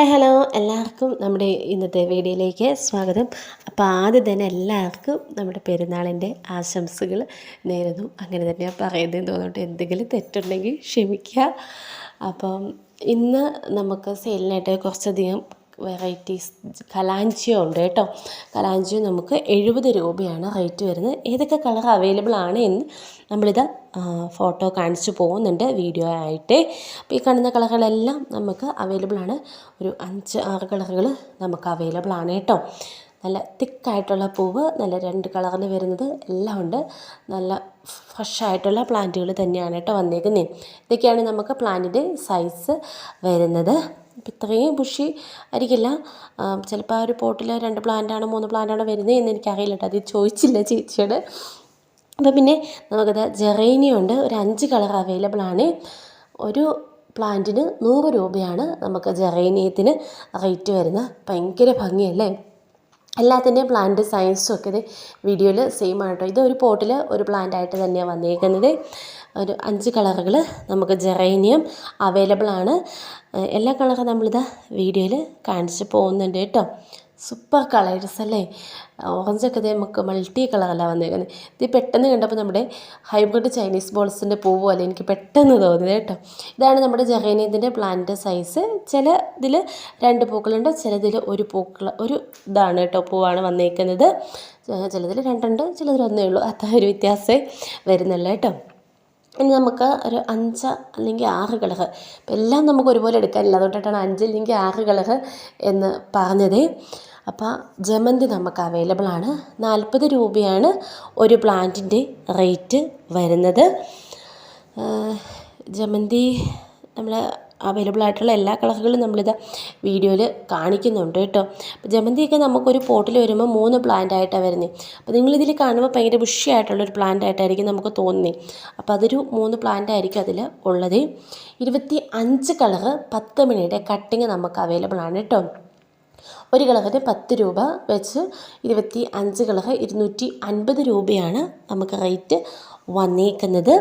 Hi hello എല്ലാവർക്കും നമ്മുടെ ഇന്നത്തെ വീഡിയോയിലേക്ക് സ്വാഗതം. അപ്പോൾ ആദ്യം തന്നെ എല്ലാവർക്കും നമ്മുടെ പെരുന്നാളിന്റെ ആശംസകൾ നേരുന്നു. അങ്ങനെ തന്നെയാണ് പറയുന്നതെന്ന് തോന്നിട്ട് എന്തെങ്കിലും തെറ്റുണ്ടെങ്കിൽ ക്ഷമിക്കുക. അപ്പം ഇന്ന് നമുക്ക് സെയിലിനായിട്ട് കുറച്ചധികം വെറൈറ്റീസ് കലാഞ്ചിയോ ഉണ്ട് കേട്ടോ. കലാഞ്ചിയോ നമുക്ക് എഴുപത് രൂപയാണ് റേറ്റ് വരുന്നത്. ഏതൊക്കെ കളർ അവൈലബിൾ ആണ് എന്ന് നമ്മളിത് ഫോട്ടോ കാണിച്ചു പോകുന്നുണ്ട് വീഡിയോ ആയിട്ട്. അപ്പോൾ ഈ കാണുന്ന കളറുകളെല്ലാം നമുക്ക് അവൈലബിൾ ആണ്. ഒരു അഞ്ച് ആറ് കളറുകൾ നമുക്ക് അവൈലബിൾ ആണ് കേട്ടോ. നല്ല തിക്കായിട്ടുള്ള പൂവ് നല്ല രണ്ട് കളറിൽ വരുന്നത് എല്ലാം ഉണ്ട്. നല്ല ഫ്രഷ് ആയിട്ടുള്ള പ്ലാന്റുകൾ തന്നെയാണ് കേട്ടോ വന്നേക്കുന്നത് ഇതൊക്കെയാണ് നമുക്ക് പ്ലാന്റിന്റെ സൈസ് വരുന്നത്. അപ്പം ഇത്രയും ബുഷി ആയിരിക്കില്ല. ചിലപ്പോൾ ആ ഒരു പോട്ടിൽ രണ്ട് പ്ലാന്റാണോ മൂന്ന് പ്ലാന്റാണോ വരുന്നത് എന്ന് എനിക്കറിയില്ല കേട്ടോ. അത് ചോദിച്ചില്ല ചേച്ചിയോട്. അപ്പോൾ പിന്നെ നമുക്കത് ജെറേനിയ ഉണ്ട് ഒരു അഞ്ച് കളർ അവൈലബിൾ ആണ്. ഒരു പ്ലാന്റിന് നൂറ് രൂപയാണ് നമുക്ക് ജെറേനിയത്തിന് റേറ്റ് വരുന്നത്. ഭയങ്കര ഭംഗിയല്ലേ? എല്ലാത്തിന്റെയും പ്ലാന്റ് സയൻസും ഒക്കെ ഇത് വീഡിയോയിൽ സെയിം ആണ് കേട്ടോ ഇത് ഒരു പോട്ടിൽ ഒരു പ്ലാന്റ് ആയിട്ട് തന്നെയാണ് വന്നേക്കുന്നത്. ഒരു അഞ്ച് കളറുകൾ നമുക്ക് ജെറേനിയം അവൈലബിൾ ആണ്. എല്ലാ കളറും നമ്മളിതാ വീഡിയോയിൽ കാണിച്ച് പോകുന്നുണ്ട് കേട്ടോ. സൂപ്പർ കളേഴ്സ് അല്ലേ? ഓറഞ്ചൊക്കെ നമുക്ക് മൾട്ടി കളറല്ല വന്നേക്കുന്നത് ഇത് പെട്ടെന്ന് കണ്ടപ്പോൾ നമ്മുടെ ഹൈബ്രിഡ് ചൈനീസ് ബോൾസിന്റെ പൂ പോലെ എനിക്ക് പെട്ടെന്ന് തോന്നിയത് കേട്ടോ. ഇതാണ് നമ്മുടെ ജഹേനീതിന്റെ പ്ലാന്റ് സൈസ് ചില ഇതിൽ രണ്ട് പൂക്കളുണ്ട് ചിലതിൽ ഒരു പൂക്കൾ ഒരു ഇതാണ് കേട്ടോ പൂവാണ് വന്നേക്കുന്നത്. ചിലതിൽ രണ്ടുണ്ട് ചിലതിൽ ഒന്നേ ഉള്ളൂ. അത്ര ഒരു വ്യത്യാസമേ വരുന്നുള്ളൂ കേട്ടോ. ഇനി നമുക്ക് ഒരു അഞ്ച് അല്ലെങ്കിൽ ആറ് ഇപ്പം എല്ലാം നമുക്ക് ഒരുപോലെ എടുക്കാനില്ല. അതുകൊണ്ടിട്ടാണ് അഞ്ച് അല്ലെങ്കിൽ ആറ് കളർ എന്ന് പറഞ്ഞത്. അപ്പോൾ ജമന്തി നമുക്ക് അവൈലബിൾ ആണ്. നാൽപ്പത് രൂപയാണ് ഒരു പ്ലാന്റിന്റെ റേറ്റ് വരുന്നത്. ജമന്തി നമ്മൾ അവൈലബിൾ ആയിട്ടുള്ള എല്ലാ കളറുകളും നമ്മളിത് വീഡിയോയിൽ കാണിക്കുന്നുണ്ട് കേട്ടോ. അപ്പോൾ ജമന്തിയൊക്കെ നമുക്കൊരു പോട്ടിൽ വരുമ്പോൾ മൂന്ന് പ്ലാന്റ് ആയിട്ടാണ് വരുന്നത് അപ്പോൾ നിങ്ങളിതിൽ കാണുമ്പോൾ ഭയങ്കര ബുഷിയായിട്ടുള്ളൊരു പ്ലാന്റ് ആയിട്ടായിരിക്കും നമുക്ക് തോന്നുന്നത് അപ്പോൾ അതൊരു മൂന്ന് പ്ലാന്റ് ആയിരിക്കും അതിൽ ഉള്ളത്. ഇരുപത്തി അഞ്ച് കളറ് പത്ത് മണിയുടെ കട്ടിങ് നമുക്ക് അവൈലബിൾ ആണ് കേട്ടോ. ഒരു കളറിന് പത്ത് രൂപ വെച്ച് ഇരുപത്തി അഞ്ച് കളർ ഇരുന്നൂറ്റി അൻപത് രൂപയാണ് നമുക്ക് റേറ്റ് വന്നേക്കുന്നത്.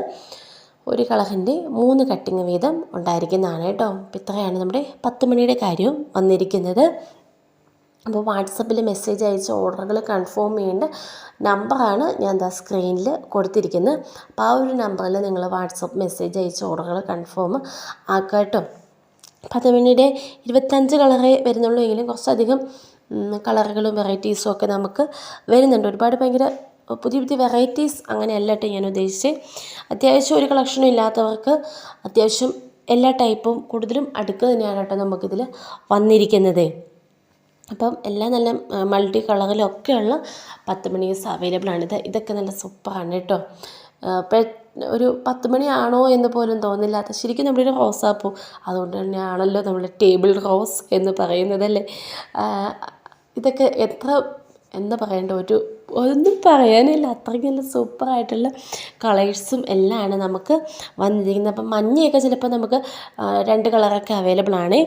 ഒരു കളറിന്റെ മൂന്ന് കട്ടിങ് വീതം ഉണ്ടായിരിക്കുന്നതാണ് കേട്ടോ. ഇത്രയാണ് നമ്മുടെ പത്ത് മണിയുടെ കാര്യം വന്നിരിക്കുന്നത്. അപ്പോൾ വാട്സപ്പിൽ മെസ്സേജ് അയച്ച ഓർഡറുകൾ കൺഫേം ചെയ്യേണ്ട നമ്പറാണ് ഞാൻ ദാ സ്ക്രീനിൽ കൊടുത്തിരിക്കുന്നത്. അപ്പോൾ ആ ഒരു നമ്പറിൽ നിങ്ങൾ വാട്സപ്പ് മെസ്സേജ് അയച്ച ഓർഡറുകൾ കൺഫേം ആക്കാം കേട്ടോ. പത്തുമണിയുടെ ഇരുപത്തഞ്ച് കളറേ വരുന്നുള്ളൂ. എങ്കിലും കുറച്ചധികം കളറുകളും വെറൈറ്റീസും ഒക്കെ നമുക്ക് വരുന്നുണ്ട്. ഒരുപാട് ഭയങ്കര പുതിയ പുതിയ വെറൈറ്റീസ് അങ്ങനെയല്ല കേട്ടോ ഞാൻ ഉദ്ദേശിച്ചത്. അത്യാവശ്യം ഒരു കളക്ഷനും ഇല്ലാത്തവർക്ക് അത്യാവശ്യം എല്ലാ ടൈപ്പും കൂടുതലും അടുക്ക് തന്നെയാണ് കേട്ടോ നമുക്കിതിൽ വന്നിരിക്കുന്നത്. അപ്പം എല്ലാം നല്ല മൾട്ടി കളറിലൊക്കെയുള്ള പത്ത് മണീസ് അവൈലബിൾ ആണ് ഇത് ഇതൊക്കെ നല്ല സൂപ്പറാണ് കേട്ടോ. ഒരു പത്ത് മണിയാണോ എന്ന് പോലും തോന്നില്ലാത്ത ശരിക്കും നമ്മളൊരു റോസാപ്പൂ അതുകൊണ്ട് തന്നെയാണല്ലോ നമ്മൾ ടേബിൾ റോസ് എന്ന് പറയുന്നതല്ലേ? ഇതൊക്കെ എത്ര എന്താ പറയേണ്ട ഒരു ഒന്നും പറയാനില്ല. അത്രയ്ക്ക് നല്ല സൂപ്പറായിട്ടുള്ള കളേഴ്സും എല്ലാമാണ് നമുക്ക് വന്നിരിക്കുന്നത്. അപ്പം മഞ്ഞയൊക്കെ ചിലപ്പോൾ നമുക്ക് രണ്ട് കളറൊക്കെ അവൈലബിൾ ആണ്.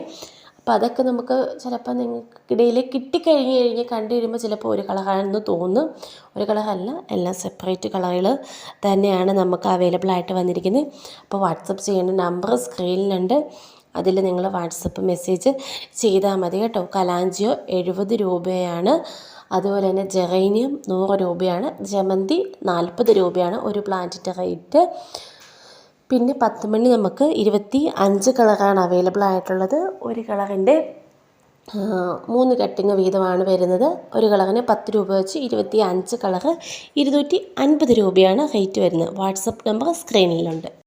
അപ്പോൾ അതൊക്കെ നമുക്ക് ചിലപ്പോൾ നിങ്ങൾക്കിടയിൽ കിട്ടിക്കഴിഞ്ഞ് കഴിഞ്ഞ് കണ്ടു കഴിയുമ്പോൾ ചിലപ്പോൾ ഒരു കളറാണെന്ന് തോന്നും. ഒരു കളറല്ല എല്ലാം സെപ്പറേറ്റ് കളറുകൾ തന്നെയാണ് നമുക്ക് അവൈലബിൾ ആയിട്ട് വന്നിരിക്കുന്നത് അപ്പോൾ വാട്സപ്പ് ചെയ്യേണ്ട നമ്പർ സ്ക്രീനിലുണ്ട് അതിൽ നിങ്ങൾ വാട്സപ്പ് മെസ്സേജ് ചെയ്താൽ മതി കേട്ടോ. കലാഞ്ചിയോ എഴുപത് രൂപയാണ്. അതുപോലെ തന്നെ ജെറൈനിയം നൂറ് രൂപയാണ്. ജമന്തി നാൽപ്പത് രൂപയാണ് ഒരു പ്ലാന്റിന്റെ റേറ്റ് പിന്നെ പത്ത് മണി നമുക്ക് ഇരുപത്തി അഞ്ച് കളറാണ് അവൈലബിൾ ആയിട്ടുള്ളത്. ഒരു കളറിന്റെ മൂന്ന് കട്ടിങ് വീതമാണ് വരുന്നത്. ഒരു കളറിന് പത്ത് രൂപ വെച്ച് ഇരുപത്തി അഞ്ച് കളറ് ഇരുന്നൂറ്റി അൻപത് രൂപയാണ് റേറ്റ് വരുന്നത്. WhatsApp number സ്ക്രീനിലുണ്ട്